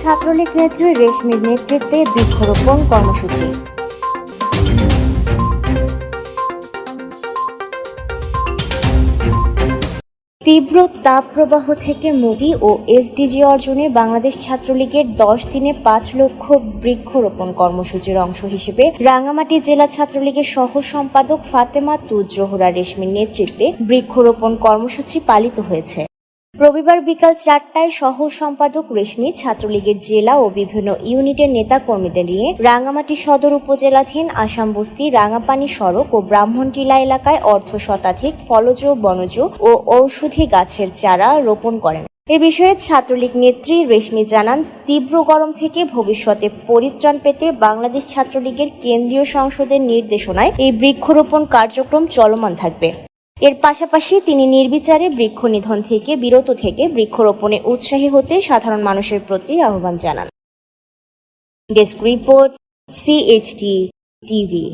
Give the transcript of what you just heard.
ছাত্রলীগ নেত্রী রেশমির নেতৃত্বে বৃক্ষরোপণ কর্মসূচি। তীব্র তাপপ্রবাহ থেকে মুক্তি ও এসডিজি অর্জনে বাংলাদেশ ছাত্রলীগের দশ দিনে পাঁচ লক্ষ বৃক্ষরোপণ কর্মসূচির অংশ হিসেবে রাঙামাটি জেলা ছাত্রলীগের সহ সম্পাদক ফাতেমা তুজ জোহরা রেশমির নেতৃত্বে বৃক্ষরোপণ কর্মসূচি পালিত হয়েছে। রবিবার বিকাল চারটায় সহ সম্পাদক রেশমি ছাত্রলীগের জেলা ও বিভিন্ন ইউনিটের নেতা কর্মীদের নিয়ে রাঙামাটি সদর উপজেলাধীন আসাম বস্তি, রাঙাপানি সড়ক ও ব্রাহ্মণটিলা এলাকায় অর্ধ শতাধিক ফলজ, বনজ ও ঔষধি গাছের চারা রোপণ করেন। এ বিষয়ে ছাত্রলীগ নেত্রী রেশমি জানান, তীব্র গরম থেকে ভবিষ্যতে পরিত্রাণ পেতে বাংলাদেশ ছাত্রলীগের কেন্দ্রীয় সংসদের নির্দেশনায় এই বৃক্ষরোপণ কার্যক্রম চলমান থাকবে। এর পাশাপাশি তিনি নির্বিচারে বৃক্ষ নিধন থেকে, বিরত থেকে বৃক্ষরোপণে উৎসাহী হতে সাধারণ মানুষের প্রতি আহ্বান জানান। Desk report CHT TV